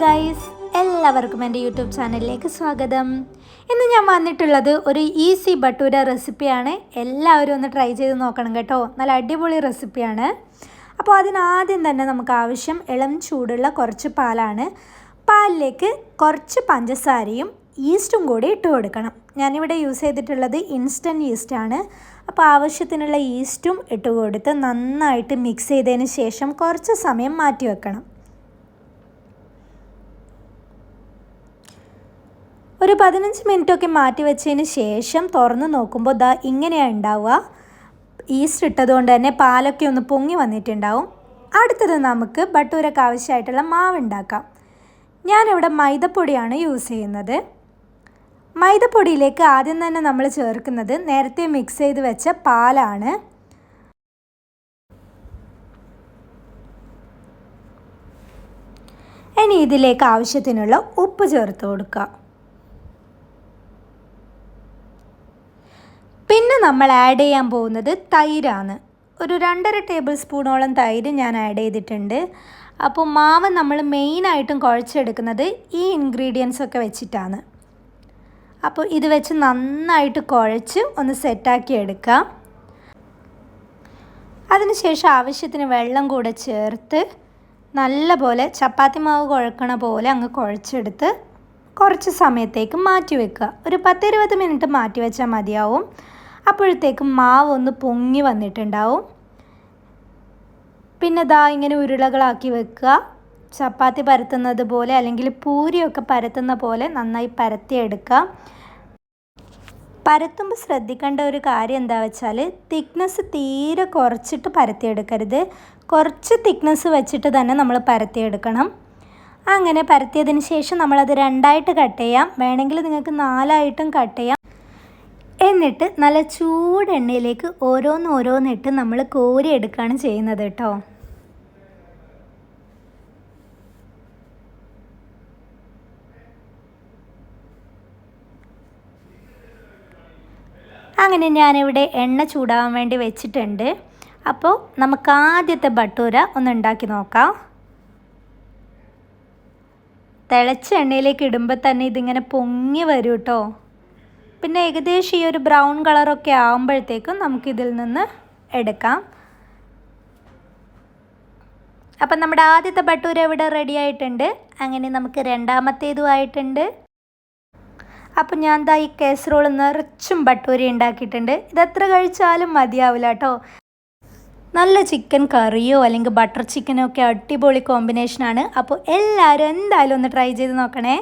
Guys എല്ലാവർക്കും എന്റെ YouTube ചാനലിലേക്ക് സ്വാഗതം. ഇന്ന് ഞാൻ വന്നിട്ടുള്ളത് ഒരു ഈസി ബട്ടൂര റെസിപ്പിയാണ് എല്ലാവരും ഒന്ന് ട്രൈ ചെയ്ത് നോക്കണം കേട്ടോ. നല്ല അടിപൊളി റെസിപ്പിയാണ് അപ്പോൾ അതിനാദ്യം തന്നെ നമുക്ക് ആവശ്യം ഇളം ചൂടുള്ള കുറച്ച് പാലാണ്. പാലിലേക്ക് കുറച്ച് പഞ്ചസാരയും ഈസ്റ്റും കൂടി ഇട്ട് കൊടുക്കണം. ഞാനിവിടെ യൂസ് ചെയ്തിട്ടുള്ളത് ഇൻസ്റ്റന്റ് ഈസ്റ്റാണ് അപ്പോൾ ആവശ്യത്തിനുള്ള ഈസ്റ്റും ഇട്ട് കൊടുത്ത് നന്നായിട്ട് മിക്സ് ചെയ്തതിന് ശേഷം കുറച്ച് സമയം മാറ്റി വെക്കണം. ഒരു പതിനഞ്ച് മിനിറ്റൊക്കെ മാറ്റി വെച്ചതിന് ശേഷം തുറന്ന് നോക്കുമ്പോൾ ദാ ഇങ്ങനെയാണ് ഉണ്ടാവുക ഈസ്റ്റ് ഇട്ടതുകൊണ്ട് തന്നെ പാലൊക്കെ ഒന്ന് പൊങ്ങി വന്നിട്ടുണ്ടാവും. അടുത്തത് നമുക്ക് ബട്ടൂരക്ക് ആവശ്യമായിട്ടുള്ള മാവ് ഉണ്ടാക്കാം ഞാനിവിടെ മൈദപ്പൊടിയാണ് യൂസ് ചെയ്യുന്നത്. മൈദപ്പൊടിയിലേക്ക് ആദ്യം തന്നെ നമ്മൾ ചേർക്കുന്നത് നേരത്തെ മിക്സ് ചെയ്ത് വെച്ച പാലാണ്. ഇനി ഇതിലേക്ക് ആവശ്യത്തിനുള്ള ഉപ്പ് ചേർത്ത് കൊടുക്കുക പിന്നെ നമ്മൾ ആഡ് ചെയ്യാൻ പോകുന്നത് തൈരാണ്. ഒരു രണ്ടര ടേബിൾ സ്പൂണോളം തൈര് ഞാൻ ആഡ് ചെയ്തിട്ടുണ്ട്. അപ്പോൾ മാവ് നമ്മൾ മെയിനായിട്ടും കുഴച്ചെടുക്കുന്നത് ഈ ഇൻഗ്രീഡിയൻസ് ഒക്കെ വെച്ചിട്ടാണ്. അപ്പോൾ ഇത് വെച്ച് നന്നായിട്ട് കുഴച്ച് ഒന്ന് സെറ്റാക്കി എടുക്കാം. അതിനുശേഷം ആവശ്യത്തിന് വെള്ളം കൂടെ ചേർത്ത് നല്ലപോലെ ചപ്പാത്തി മാവ് കുഴക്കണ പോലെ അങ്ങ് കുഴച്ചെടുത്ത് കുറച്ച് സമയത്തേക്ക് മാറ്റി വെക്കുക. ഒരു പത്തിരുപത് മിനിറ്റ് മാറ്റി വെച്ചാൽ മതിയാവും. അപ്പോഴത്തേക്കും മാവ് ഒന്ന് പൊങ്ങി വന്നിട്ടുണ്ടാവും. പിന്നെ ദാ ഇങ്ങനെ ഉരുളകളാക്കി വെക്കുക. ചപ്പാത്തി പരത്തുന്നത് പോലെ അല്ലെങ്കിൽ പൂരിയൊക്കെ പരത്തുന്ന പോലെ നന്നായി പരത്തിയെടുക്കുക പരത്തുമ്പോൾ ശ്രദ്ധിക്കേണ്ട ഒരു കാര്യം എന്താ വെച്ചാൽ തിക്നെസ് തീരെ കുറച്ചിട്ട് പരത്തിയെടുക്കരുത് കുറച്ച് തിക്നെസ് വെച്ചിട്ട് തന്നെ നമ്മൾ പരത്തിയെടുക്കണം അങ്ങനെ പരത്തിയതിന് ശേഷം നമ്മളത് രണ്ടായിട്ട് കട്ട് ചെയ്യാം. വേണമെങ്കിൽ നിങ്ങൾക്ക് നാലായിട്ടും കട്ട് ചെയ്യാം. എന്നിട്ട് നല്ല ചൂടെണ്ണയിലേക്ക് ഓരോന്ന് ഓരോന്നിട്ട് നമ്മൾ കോരി എടുക്കുകയാണ് ചെയ്യുന്നത് കേട്ടോ. അങ്ങനെ ഞാനിവിടെ എണ്ണ ചൂടാവാൻ വേണ്ടി വെച്ചിട്ടുണ്ട്. അപ്പോൾ നമുക്ക് ആദ്യത്തെ ബട്ടൂര ഒന്ന് ഉണ്ടാക്കി നോക്കാം. തിളച്ച എണ്ണയിലേക്ക് ഇടുമ്പോൾ തന്നെ ഇതിങ്ങനെ പൊങ്ങി വരും കേട്ടോ. പിന്നെ ഏകദേശം ഈ ഒരു ബ്രൗൺ കളറൊക്കെ ആകുമ്പോഴത്തേക്കും നമുക്കിതിൽ നിന്ന് എടുക്കാം. അപ്പം നമ്മുടെ ആദ്യത്തെ ബട്ടൂര ഇവിടെ റെഡി ആയിട്ടുണ്ട്. അങ്ങനെ നമുക്ക് രണ്ടാമത്തേതും ആയിട്ടുണ്ട്. അപ്പം ഞാൻ ദാ ഈ കേസറോൾ നിറച്ചും ബട്ടൂരി ഉണ്ടാക്കിയിട്ടുണ്ട്. ഇതെത്ര കഴിച്ചാലും മതിയാവില്ല കേട്ടോ. നല്ല ചിക്കൻ കറിയോ അല്ലെങ്കിൽ ബട്ടർ ചിക്കനോ ഒക്കെ അടിപൊളി കോമ്പിനേഷനാണ് അപ്പോൾ എല്ലാവരും എന്തായാലും ഒന്ന് ട്രൈ ചെയ്ത് നോക്കണേ.